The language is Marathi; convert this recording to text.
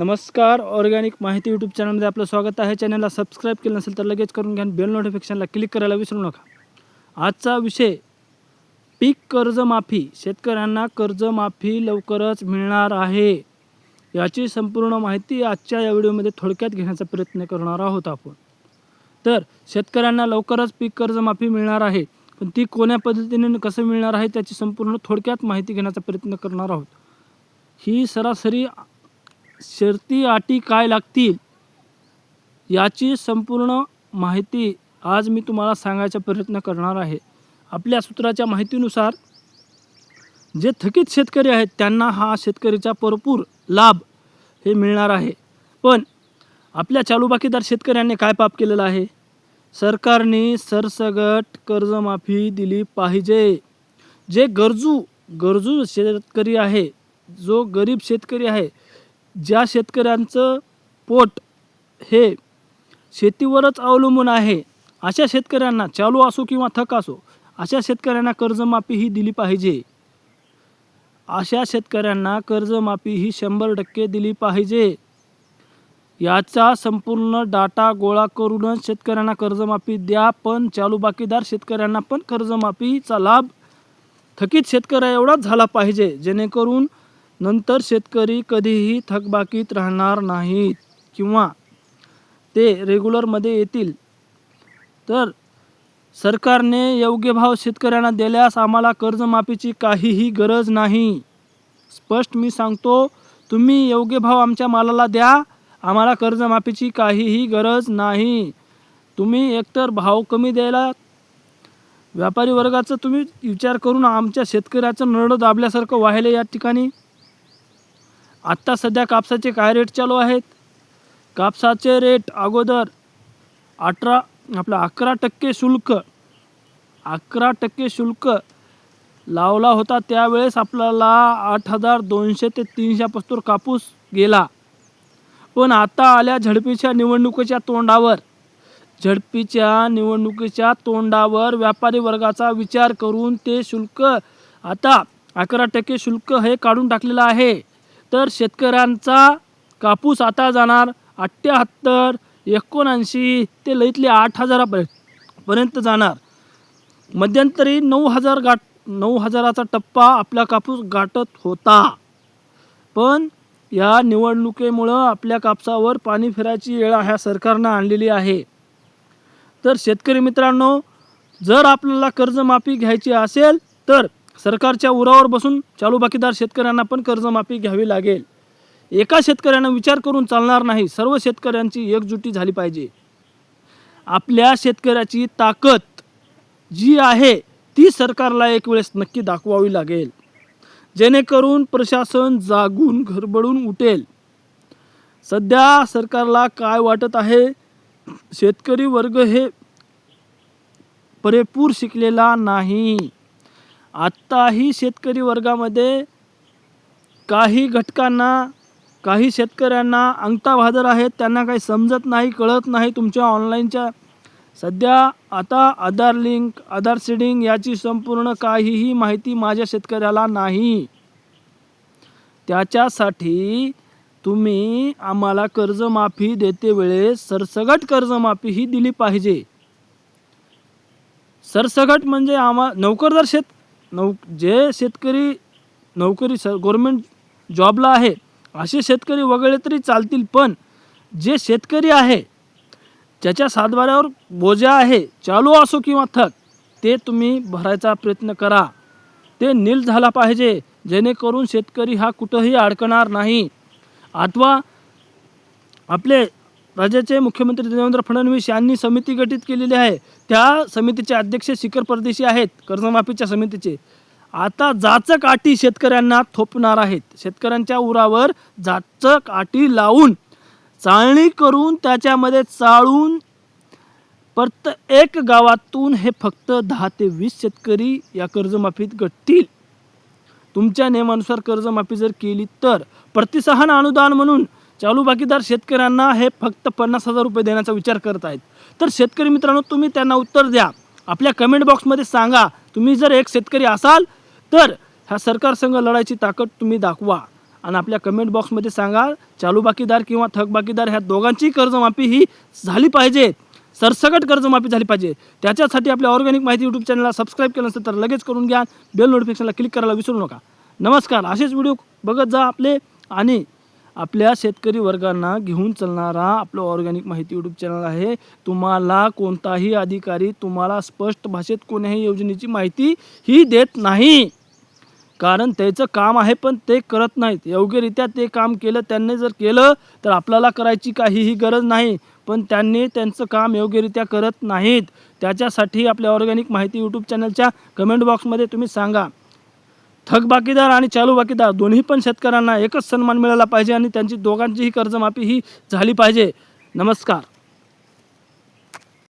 नमस्कार ऑर्गॅनिक माहिती यूट्यूब चॅनलमध्ये आपलं स्वागत आहे. चॅनलला सबस्क्राईब केलं नसेल तर लगेच करून घ्या बेल नोटिफिकेशनला क्लिक करायला विसरू नका. आजचा विषय पीक कर्जमाफी. शेतकऱ्यांना कर्जमाफी लवकरच मिळणार आहे. याची संपूर्ण माहिती आजच्या या व्हिडिओमध्ये थोडक्यात घेण्याचा प्रयत्न करणार आहोत आपण. तर शेतकऱ्यांना लवकरच पीक कर्जमाफी मिळणार आहे. पण ती कोण्या पद्धतीने कसं मिळणार आहे त्याची संपूर्ण थोडक्यात माहिती घेण्याचा प्रयत्न करणार आहोत. ही सरासरी शर्ती अटी काय लागतील याची संपूर्ण माहिती आज मी तुम्हाला सांगायचा प्रयत्न करणार आहे. आपल्या सूत्राच्या माहितीनुसार जे थकीत शेतकरी आहेत त्यांना हा शेतकरीचा भरपूर लाभ हे मिळणार आहे. पण आपल्या चालू बाकीदार शेतकऱ्यांनी काय पाप केलेलं आहे? सरकारने सरसगट कर्जमाफी दिली पाहिजे. जे गरजू गरजू शेतकरी आहे जो गरीब शेतकरी आहे ज्या शेतकऱ्यांचं पोट हे शेतीवरच अवलंबून आहे अशा शेतकऱ्यांना चालू असो किंवा थक असो अशा शेतकऱ्यांना कर्जमाफी ही दिली पाहिजे. अशा शेतकऱ्यांना कर्जमाफी ही शंभर टक्के दिली पाहिजे. याचा संपूर्ण डाटा गोळा करूनच शेतकऱ्यांना कर्जमाफी द्या पण चालू बाकीदार शेतकऱ्यांना पण कर्जमाफीचा लाभ थकीत शेतकऱ्या एवढाच झाला पाहिजे जेणेकरून नंतर शेतकरी कधीही थकबाकीत राहणार नाहीत किंवा ते रेग्युलरमध्ये येतील. तर सरकारने योग्य भाव शेतकऱ्यांना दिल्यास आम्हाला कर्जमाफीची काहीही गरज नाही. स्पष्ट मी सांगतो तुम्ही योग्य भाव आमच्या मालाला द्या आम्हाला कर्जमाफीची काहीही गरज नाही. तुम्ही एकतर भाव कमी द्यायला व्यापारी वर्गाचं तुम्ही विचार करून आमच्या शेतकऱ्याचं नरडं दाबल्यासारखं व्हायला या ठिकाणी आत्ता सध्या कापसाचे काय रेट चालू आहेत? कापसाचे रेट अगोदर अठरा आपलं अकरा टक्के शुल्क अकरा टक्के शुल्क लावला होता त्यावेळेस आपल्याला आठ हजार दोनशे ते तीनशेपासून कापूस गेला. पण आता आल्या झडपीच्या निवडणुकीच्या तोंडावर झडपीच्या निवडणुकीच्या तोंडावर व्यापारी वर्गाचा विचार करून ते शुल्क आता अकरा टक्के शुल्क हे काढून टाकलेलं आहे. तर शेतकऱ्यांचा कापूस आता जाणार अठ्ठ्याहत्तर एकोणऐंशी ते लईतले आठ हजारापर्यंत पर्यंत जाणार. मध्यंतरी नऊ हजार गाठ नऊ हजाराचा टप्पा आपला कापूस गाठत होता. पण या निवडणुकीमुळं आपल्या कापसावर पाणी फिरायची वेळ ह्या सरकारनं आणलेली आहे. तर शेतकरी मित्रांनो जर आपल्याला कर्जमाफी घ्यायची असेल तर सरकारच्या उरावर बसून चालू बाकीदार शेतकऱ्यांना पण कर्जमाफी घ्यावी लागेल. एका शेतकऱ्यानं विचार करून चालणार नाही सर्व शेतकऱ्यांची एकजुटी झाली पाहिजे. आपल्या शेतकऱ्याची ताकद जी आहे ती सरकारला एक वेळेस नक्की दाखवावी लागेल. जेणेकरून प्रशासन जागून घरबडून उठेल. सध्या सरकारला काय वाटत आहे? शेतकरी वर्ग हे परेपूर शिकलेला नाही. आत्ताही शेतकरी वर्गामध्ये काही घटकांना काही शेतकऱ्यांना अंगठा भादर आहेत त्यांना काही समजत नाही कळत नाही तुमच्या ऑनलाईनच्या. सध्या आता आधार लिंक आधार सीडिंग याची संपूर्ण काहीही माहिती माझ्या शेतकऱ्याला नाही. त्याच्यासाठी तुम्ही आम्हाला कर्जमाफी देते वेळेस सरसगट कर्जमाफी ही दिली पाहिजे. सरसगट म्हणजे आम्हा नोकरदार शेत नौ जे शेतकरी नोकरी स गव्हर्मेंट जॉबला आहे असे शेतकरी वगळले तरी चालतील पण जे शेतकरी आहे ज्याच्या सातबाऱ्यावर बोजा आहे चालू असो किंवा थक ते तुम्ही भरायचा प्रयत्न करा. ते नील झाला पाहिजे जेणेकरून शेतकरी हा कुठंही अडकणार नाही. अथवा आपले राज्याचे मुख्यमंत्री देवेंद्र फडणवीस यांनी समिती गठीत केलेली आहे. त्या समितीचे अध्यक्ष शिखर परदेशी आहेत. कर्जमाफीच्या समितीचे. आता जाचक आटी शेतकऱ्यांना थोपणार आहेत. शेतकऱ्यांच्या उरावर जाचक आटी लावून चाळणी करून त्याच्यामध्ये चाळून परत एक गावातून हे फक्त दहा ते वीस शेतकरी या कर्जमाफीत गटतील. तुमच्या नियमानुसार कर्जमाफी जर केली तर प्रतिसहन अनुदान म्हणून चालू बाकीदार शेतकऱ्यांना हे फक्त पन्नास हजार रुपये देण्याचा विचार करत आहेत. तर शेतकरी मित्रांनो तुम्ही त्यांना उत्तर द्या. आपल्या कमेंट बॉक्समध्ये सांगा तुम्ही जर एक शेतकरी असाल तर ह्या सरकारसंघ लढायची ताकद तुम्ही दाखवा. आणि आपल्या कमेंट बॉक्समध्ये सांगा चालू बाकीदार किंवा थकबाकीदार ह्या दोघांची कर्जमाफी ही झाली पाहिजे. सरसकट कर्जमाफी झाली पाहिजे. त्याच्यासाठी आपल्या ऑर्गॅनिक माहिती यूट्यूब चॅनलला सबस्क्राईब केलं नसेल तर लगेच करून घ्या. बेल नोटिफिकेशनला क्लिक करायला विसरू नका. नमस्कार. असेच व्हिडिओ बघत जा आपले. आणि आपल्या शेतकरी वर्गांना घेऊन चालणारा आपलं ऑर्गॅनिक माहिती यूट्यूब चॅनल आहे. तुम्हाला कोणताही अधिकारी तुम्हाला स्पष्ट भाषेत कोण्याही योजनेची माहिती ही देत नाही. कारण त्याचं काम आहे पण ते करत नाहीत. योग्यरित्या ते काम केलं त्यांनी जर केलं तर आपल्याला करायची काहीही गरज नाही. पण त्यांनी त्यांचं काम योग्यरित्या करत नाहीत. त्याच्यासाठी आपल्या ऑर्गॅनिक माहिती यूट्यूब चॅनलच्या कमेंट बॉक्समध्ये तुम्ही सांगा. थकबाकीदार आणि चालू बाकीदार दोन्ही पण शेतकऱ्यांना एकच सन्मान मिळाला पाहिजे आणि त्यांची दोघांचीही कर्जमाफी ही झाली पाहिजे. नमस्कार.